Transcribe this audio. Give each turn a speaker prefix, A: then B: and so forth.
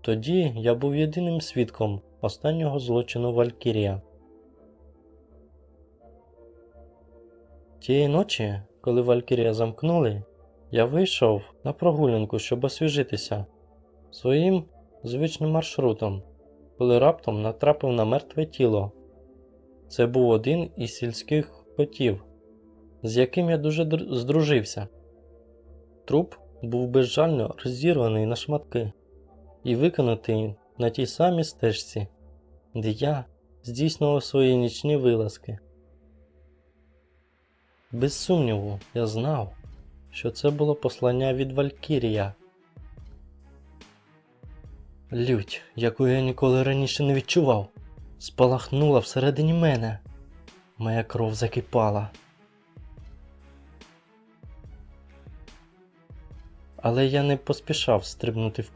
A: Тоді я був єдиним свідком останнього злочину Валькірія. Тієї ночі, коли Валькірія замкнули, я вийшов на прогулянку, щоб освіжитися своїм звичним маршрутом, коли раптом натрапив на мертве тіло. Це був один із сільських котів, з яким я дуже др- здружився. Труп був безжально розірваний на шматки і викинутий на тій самій стежці, де я здійснював свої нічні вилазки. Без сумніву, я знав, що це було послання від Валькірія. Лють, яку я ніколи раніше не відчував, спалахнула всередині мене. Моя кров закипала. Але я не поспішав стрибнути в